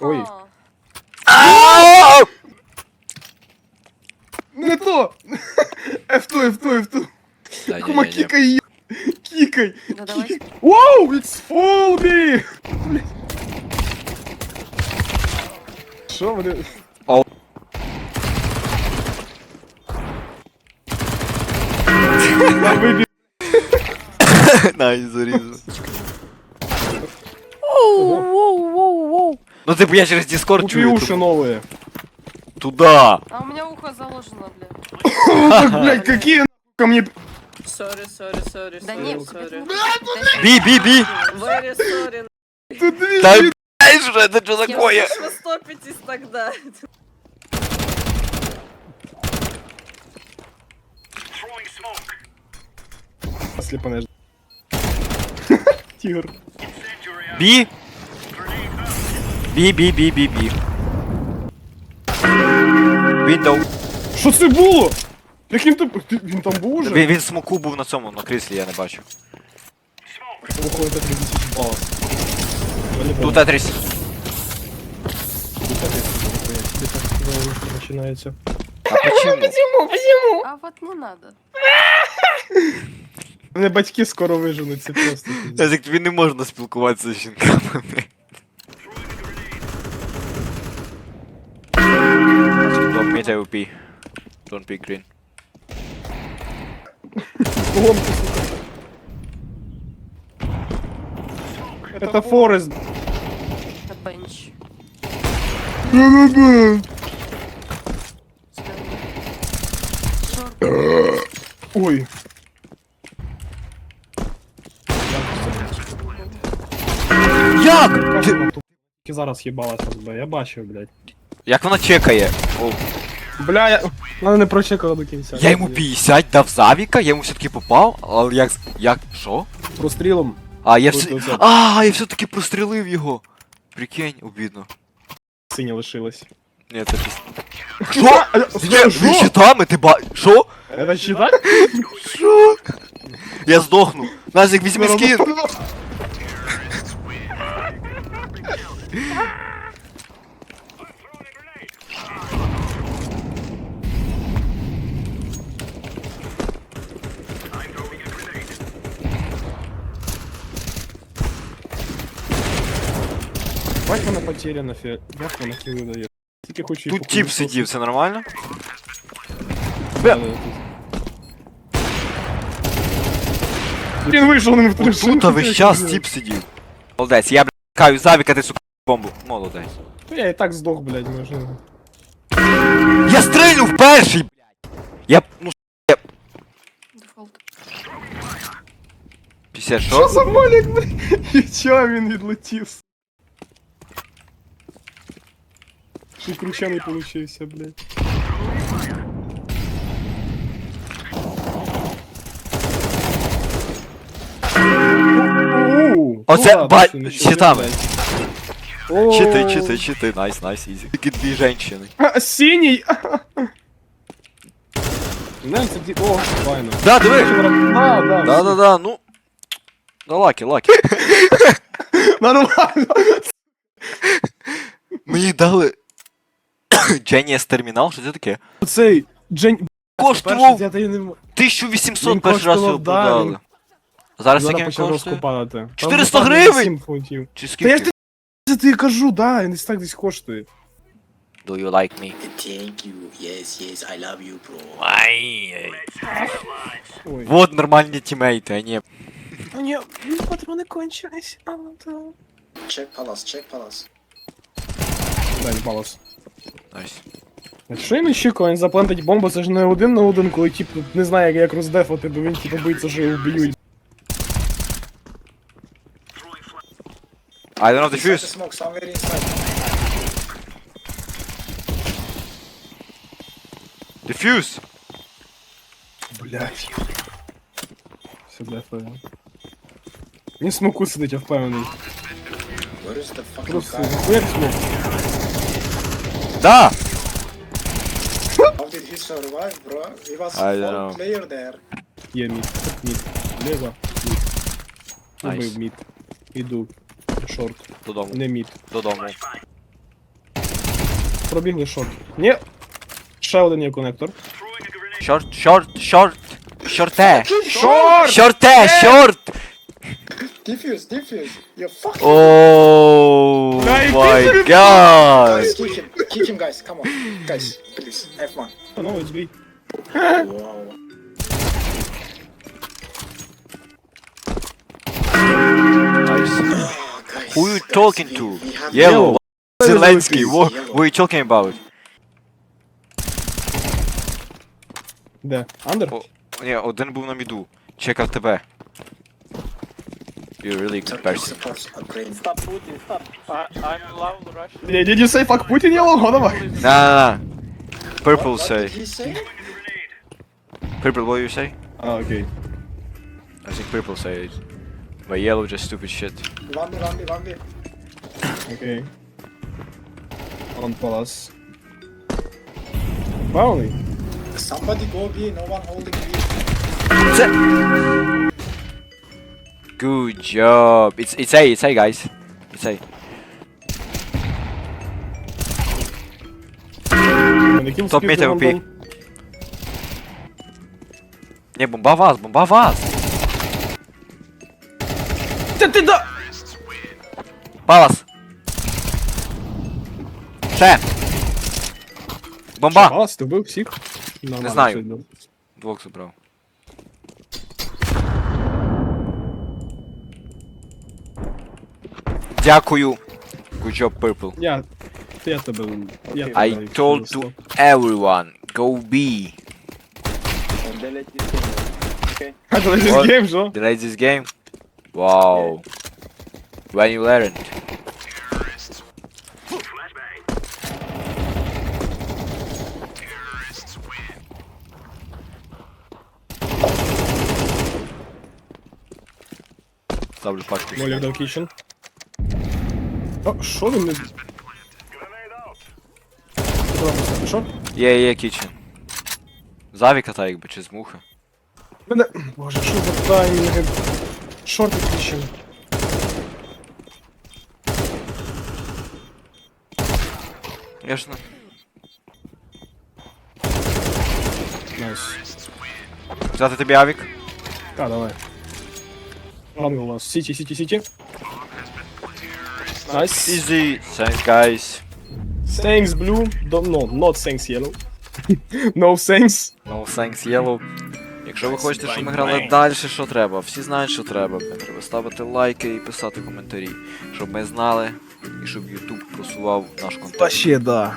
Ой. А. Не то! F2, F2, F2. Та Кума, ні-ні-ні. кікай її. Кікай. Да давай. Воу, it's Folby! Що вони? Ау. На вибіг. Най, зарізав. Ну типу я через Discord Купи чую. уши новые. Туда. А у меня ухо заложено, блядь. Так, блядь, какие нахуй ко мне... Sorry, sorry, sorry, Да sorry, не, sorry. Бі, бі, бі. Very sorry. Тут две Та блядь, що це що такое? Что стопитесь тогда? слепаная ж- Тигр. Бі. Бі, бі, бі, бі, бі. Window. Що це було? Яким ти... ти- Він там був уже? Він, він смоку був на цьому, на кріслі, я не бачу. Это 30 баллов. Тут Тетріс. Начинается. А почему? А вот не надо. Мене батьки скоро виженуть, це просто. пиздец. Як тобі не можна спілкуватися з жінками. Don't meet AOP. Don't be green. Сука. Это Форест. Это бенч. Ой. Як? Зараз їбалася з Б, я бачив, блядь. Як вона чекає? О, Бля, я... Вона не прочекала до кінця. я йому 50 дав завіка, я йому все-таки попав, але як. Як. Що? Прострілом. А, я все. А, я все-таки прострілив його. Прикинь, обідно. Синя лишилась. Ні, це піс. Що? Він щитами, ти ба. Що? Это считать? Що? Я здохну. Назик, візьми скін. Бать вона потеряна, фе. Як вона кіли дає? Тільки хочу її Тут тип сидів, це нормально? Бля. Він вийшов не в три Тут весь час тип сидів. Молодець, я, блядь, каю завіка, ти сука бомбу. Молодець. Я і так здох, блядь, може. Я стрельнув перший, блядь! Я, ну, Дефолт. 50 Що що? за молік, блядь? І чого він відлетів? Ще й кручений получився, блядь. Оце, ба-. О, Чити, чити, чити, найс, найс, ізі. Тільки дві женщини. А, Синій! Не, це ді... О, файно. Да, диви! Да, да, Да, да, да, ну. Да лаки, лаки. Нормально. Мені дали. Genius термінал, що це таке? Цей Джень... Коштував я тобі не м- 1800 Він перший раз коштував, його да, продали. він- Зараз Зараз скільки він почав коштує? розкупати. Там 400 буквально гривень? 7 фунтів. Чи Та я ж скільки? ти ти кажу, да, він десь так десь коштує. Do you like me? Thank you. Yes, yes, I love you, bro. Ай. Ой. Вот нормальні тімейти, а не. А ні, патрони кончились. А, да. Check palace, check palace. Дай балас. Найс. А що він очікує? Він заплантить бомбу, це ж не один на один, коли тип не знає, як, роздефати, бо він типу боїться, що його вб'ють. I don't know the Inside the fuse. smoke, somewhere inside. Diffuse. Блять. Все дефає. Він смоку сидить, я впевнений. Where is the fucking Просто guy? як смок. Да! How did he survive, bro? He was I don't full know. player there. Є мід, мід. Лево, мід. Найс. Убив мід. Іду. Шорт. Додому. Не мід. Додому. пробігли шорт. Ні. Ще один є конектор. Шорт, шорт, шорт. Шорте. Шорт! Шорте, шорт. Defuse, defuse. You fucking. О, май гад. Guys, kick him. Kick him, guys. Come on. Guys, please. F1. Ну, it's B. Wow. Oh, guys. Who you guys, talking we- to? we have- Yellow. Zelensky, Yellow. what, what are you talking about? Де? Андер? О, ні, один був на міду. Чекав тебе. You really expect Stop Putin, stop. I, I allow Russia. Yeah, did you say fuck Putin yellow? Hold on. Nah, nah, nah. Purple what, say. What did say? Purple, what you say? Oh, okay. I think purple say it. But yellow just stupid shit. One me, one. Okay. On palace. Finally. Somebody go B, no one holding B. Good job. It's it's A, it's A guys. It's A. Топ Лондон. пік. Не, бомба вас, бомба вас. Ти ти да! Палас. Ще. Бомба. Палас, ти вбив всіх? Нормально, знаю. все. Двох забрав. Дякую. Good job, purple. Я... Я тебе... Я тебе I told to everyone, go B. Delete this game. Okay? А, це this What? game, що? Delete this game? Wow. When you learned. Ставлю пачку. Молік дав кічен. О, що він не... Що? Є, є кічен. Завіка та якби чи з мухи. Мене... Боже, що за таймінги? Шорти кічен. Ясно. Найс. Взяти тобі авік? А, давай. Ладно, у нас Сіті, Сіті, Сіті. Найс. Easy. Thanks, guys. Thanks, blue. Don't, no, not thanks, yellow. no thanks. No thanks, yellow. Якщо ви хочете, щоб ми грали далі, що треба? Всі знають, що треба. Треба ставити лайки і писати коментарі, щоб ми знали і щоб YouTube просував наш контент. Вообще, да.